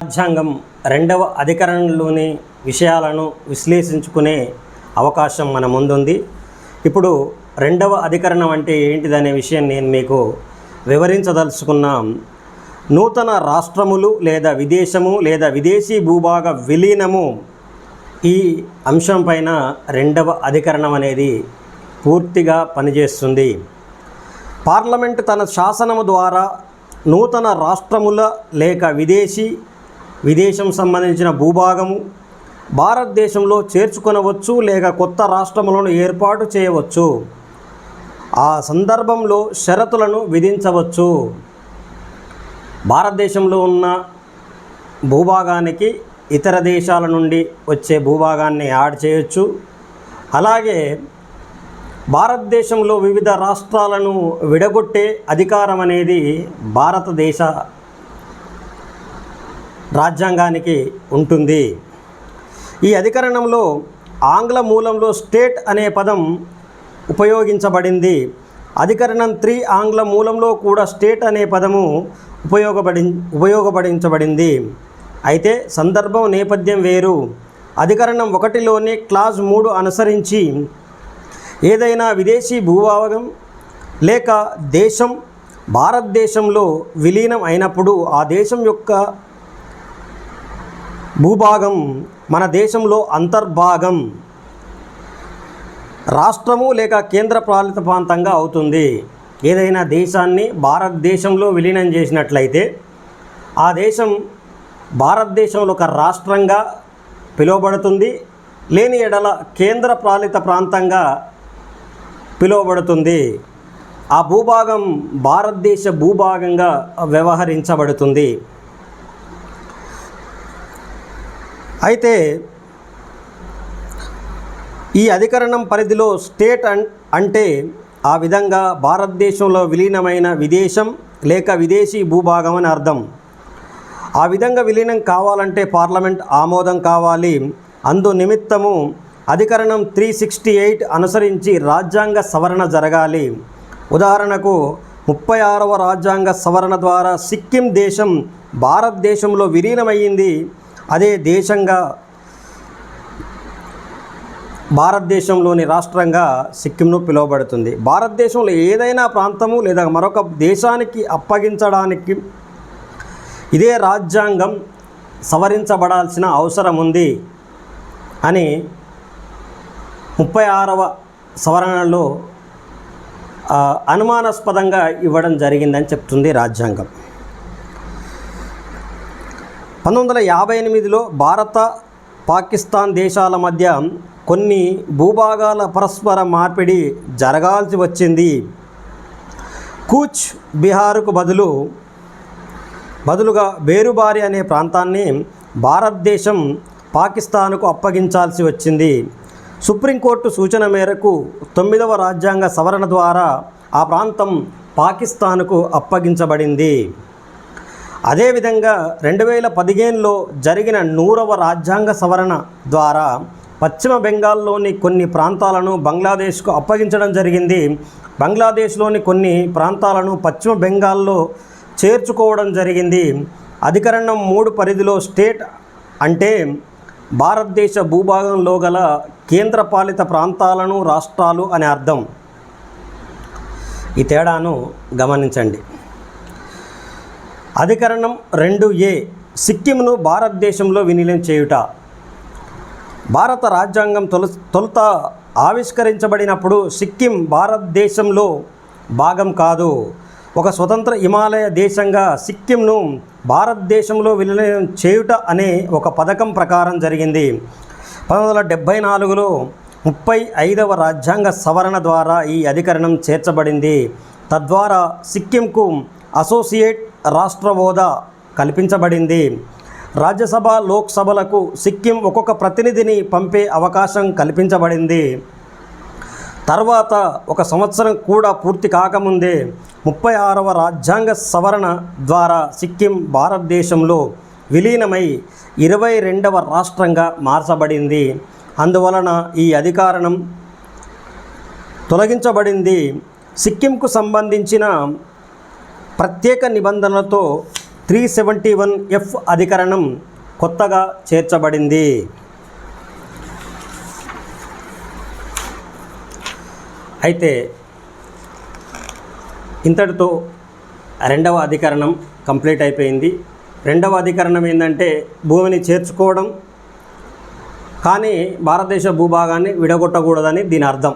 రాజ్యాంగం రెండవ అధికరణలోని విషయాలను విశ్లేషించుకునే అవకాశం మన ముందుంది. ఇప్పుడు రెండవ అధికరణం అంటే ఏంటిదనే విషయం నేను మీకు వివరించదలుచుకున్నా. నూతన రాష్ట్రములు లేదా విదేశము లేదా విదేశీ భూభాగ విలీనము ఈ అంశం పైన రెండవ అధికరణం అనేది పూర్తిగా పనిచేస్తుంది. పార్లమెంట్ తన శాసనము ద్వారా నూతన రాష్ట్రముల లేక విదేశీ విదేశం సంబంధించిన భూభాగము భారతదేశంలో చేర్చుకొనవచ్చు లేక కొత్త రాష్ట్రములను ఏర్పాటు చేయవచ్చు. ఆ సందర్భంలో షరతులను విధించవచ్చు. భారతదేశంలో ఉన్న భూభాగానికి ఇతర దేశాల నుండి వచ్చే భూభాగాన్ని యాడ్ చేయొచ్చు. అలాగే భారతదేశంలో వివిధ రాష్ట్రాలను విడగొట్టే అధికారం అనేది భారతదేశ రాజ్యాంగానికి ఉంటుంది. ఈ అధికరణంలో ఆంగ్ల మూలంలో స్టేట్ అనే పదం ఉపయోగించబడింది. అధికరణం త్రీ ఆంగ్ల మూలంలో కూడా స్టేట్ అనే పదము ఉపయోగపడి ఉపయోగపడించబడింది. అయితే సందర్భం నేపథ్యం వేరు. అధికరణం ఒకటిలోనే క్లాజ్ మూడు అనుసరించి ఏదైనా విదేశీ భూభాగం లేక దేశం భారతదేశంలో విలీనం అయినప్పుడు ఆ దేశం యొక్క భూభాగం మన దేశంలో అంతర్భాగం. రాష్ట్రము లేక కేంద్ర పాలిత ప్రాంతంగా అవుతుంది. ఏదైనా దేశాన్ని భారతదేశంలో విలీనం చేసినట్లయితే ఆ దేశం భారతదేశంలో ఒక రాష్ట్రంగా పిలువబడుతుంది. లేని ఎడల కేంద్ర పాలిత ప్రాంతంగా పిలువబడుతుంది. ఆ భూభాగం భారతదేశ భూభాగంగా వ్యవహరించబడుతుంది. అయితే ఈ అధికరణం పరిధిలో స్టేట్ అన్ అంటే ఆ విధంగా భారతదేశంలో విలీనమైన విదేశం లేక విదేశీ భూభాగం అని అర్థం. ఆ విధంగా విలీనం కావాలంటే పార్లమెంట్ ఆమోదం కావాలి. అందు నిమిత్తము అధికరణం త్రీ సిక్స్టీ ఎయిట్ అనుసరించి రాజ్యాంగ సవరణ జరగాలి. ఉదాహరణకు ముప్పై ఆరవ రాజ్యాంగ సవరణ ద్వారా సిక్కిం దేశం భారతదేశంలో విలీనమయ్యింది. అదే దేశంగా భారతదేశంలోని రాష్ట్రంగా సిక్కింను పిలువబడుతుంది. భారతదేశంలో ఏదైనా ప్రాంతము లేదా మరొక దేశానికి అప్పగించడానికి ఇదే రాజ్యాంగం సవరించబడాల్సిన అవసరం ఉంది అని ముప్పై ఆరవ సవరణలో అనుమానాస్పదంగా ఇవ్వడం జరిగిందని చెప్తుంది రాజ్యాంగం. పంతొమ్మిది వందల యాభై ఎనిమిదిలో భారత పాకిస్తాన్ దేశాల మధ్య కొన్ని భూభాగాల పరస్పర మార్పిడి జరగాల్సి వచ్చింది. కూచ్ బీహారుకు బదులు బదులుగా బేరుబారి అనే ప్రాంతాన్ని భారతదేశం పాకిస్తాన్కు అప్పగించాల్సి వచ్చింది. సుప్రీంకోర్టు సూచన మేరకు తొమ్మిదవ రాజ్యాంగ సవరణ ద్వారా ఆ ప్రాంతం పాకిస్తాన్కు అప్పగించబడింది. అదేవిధంగా రెండు వేల పదిహేనులో జరిగిన నూరవ రాజ్యాంగ సవరణ ద్వారా పశ్చిమ బెంగాల్లోని కొన్ని ప్రాంతాలను బంగ్లాదేశ్కు అప్పగించడం జరిగింది. బంగ్లాదేశ్లోని కొన్ని ప్రాంతాలను పశ్చిమ బెంగాల్లో చేర్చుకోవడం జరిగింది. అధికరణం మూడు పరిధిలో స్టేట్ అంటే భారతదేశ భూభాగంలో గల కేంద్రపాలిత ప్రాంతాలను రాష్ట్రాలు అనే అర్థం. ఈ తేడాను గమనించండి. అధికరణం రెండు ఏ సిక్కింను భారతదేశంలో విలీనం చేయుట. భారత రాజ్యాంగం తొల తొలుత ఆవిష్కరించబడినప్పుడు సిక్కిం భారతదేశంలో భాగం కాదు. ఒక స్వతంత్ర హిమాలయ దేశంగా సిక్కింను భారతదేశంలో విలీనం చేయుట అనే ఒక పథకం ప్రకారం జరిగింది. పంతొమ్మిది వందల డెబ్భై నాలుగులో ముప్పై ఐదవ రాజ్యాంగ సవరణ ద్వారా ఈ అధికరణం చేర్చబడింది. తద్వారా సిక్కింకు అసోసియేట్ రాష్ట్ర హోదా కల్పించబడింది. రాజ్యసభ లోక్సభలకు సిక్కిం ఒక్కొక్క ప్రతినిధిని పంపే అవకాశం కల్పించబడింది. తర్వాత ఒక సంవత్సరం కూడా పూర్తి కాకముందే ముప్పై ఆరవ రాజ్యాంగ సవరణ ద్వారా సిక్కిం భారతదేశంలో విలీనమై ఇరవై రెండవ రాష్ట్రంగా మార్చబడింది. అందువలన ఈ అధికారణం తొలగించబడింది. సిక్కింకు సంబంధించిన ప్రత్యేక నిబంధనలతో త్రీ సెవెంటీ వన్ ఎఫ్ అధికరణం కొత్తగా చేర్చబడింది. అయితే ఇంతటితో రెండవ అధికరణం కంప్లీట్ అయిపోయింది. రెండవ అధికరణం ఏంటంటే భూమిని చేర్చుకోవడం కానీ భారతదేశ భూభాగాన్ని విడగొట్టకూడదని దీని అర్థం.